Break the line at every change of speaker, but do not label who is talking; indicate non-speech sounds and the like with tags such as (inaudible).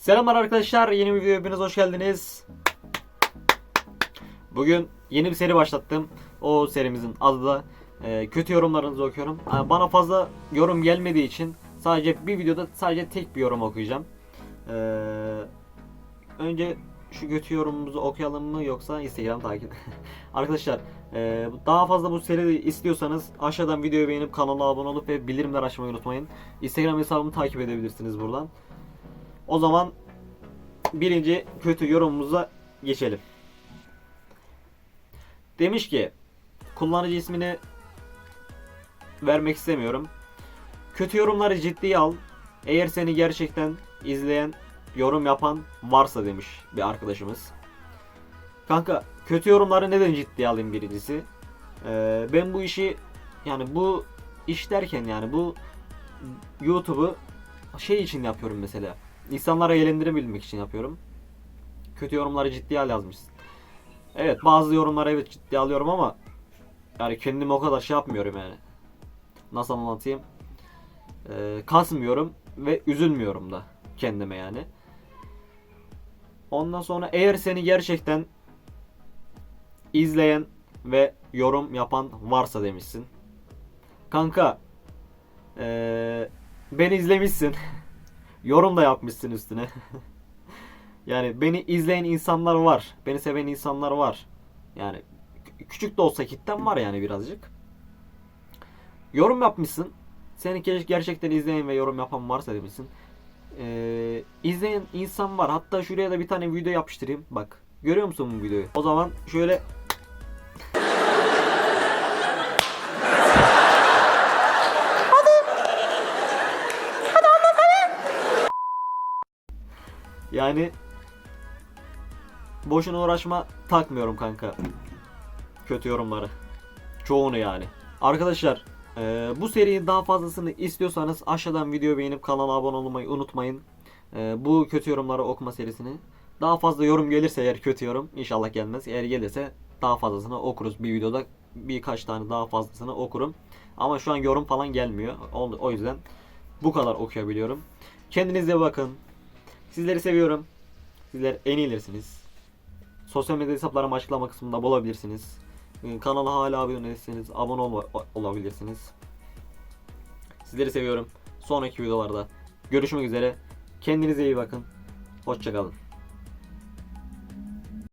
Selamlar arkadaşlar. Yeni bir videoya hepiniz hoş geldiniz. Bugün yeni bir seri başlattım. O serimizin adı da e, kötü yorumlarınızı okuyorum. Ha, Bana fazla yorum gelmediği için sadece bir videoda sadece tek bir yorum okuyacağım. E, önce şu kötü yorumumuzu okuyalım mı yoksa Instagram takip. (laughs) arkadaşlar e, daha fazla bu seri istiyorsanız aşağıdan videoyu beğenip kanala abone olup ve bildirimler açmayı unutmayın. Instagram hesabımı takip edebilirsiniz buradan. O zaman birinci kötü yorumumuza geçelim. Demiş ki kullanıcı ismini vermek istemiyorum. Kötü yorumları ciddiye al. Eğer seni gerçekten izleyen, yorum yapan varsa demiş bir arkadaşımız. Kanka kötü yorumları neden ciddiye alayım birincisi? Ee, ben bu işi yani bu iş derken yani bu YouTube'u şey için yapıyorum mesela. İnsanlara eğlendirebilmek için yapıyorum. Kötü yorumları ciddiye al yazmışsın. Evet bazı yorumları evet ciddiye alıyorum ama yani kendimi o kadar şey yapmıyorum yani. Nasıl anlatayım? Ee, kasmıyorum ve üzülmüyorum da kendime yani. Ondan sonra eğer seni gerçekten izleyen ve yorum yapan varsa demişsin. Kanka ee, beni izlemişsin. (laughs) yorum da yapmışsın üstüne. (laughs) yani beni izleyen insanlar var. Beni seven insanlar var. Yani kü- küçük de olsa kitlem var yani birazcık. Yorum yapmışsın. Seni ge- gerçekten izleyen ve yorum yapan varsa demişsin. Ee, izleyen insan var. Hatta şuraya da bir tane video yapıştırayım. Bak. Görüyor musun bu videoyu? O zaman şöyle Yani boşuna uğraşma takmıyorum kanka. Kötü yorumları. Çoğunu yani. Arkadaşlar e, bu serinin daha fazlasını istiyorsanız aşağıdan videoyu beğenip kanala abone olmayı unutmayın. E, bu kötü yorumları okuma serisini. Daha fazla yorum gelirse eğer kötü yorum inşallah gelmez. Eğer gelirse daha fazlasını okuruz bir videoda. Birkaç tane daha fazlasını okurum. Ama şu an yorum falan gelmiyor. O yüzden bu kadar okuyabiliyorum. Kendinize bakın. Sizleri seviyorum. Sizler en iyilersiniz. Sosyal medya hesaplarımı açıklama kısmında bulabilirsiniz. Ee, Kanala hala abone değilseniz abone olma, olabilirsiniz. Sizleri seviyorum. Sonraki videolarda görüşmek üzere. Kendinize iyi bakın. Hoşçakalın.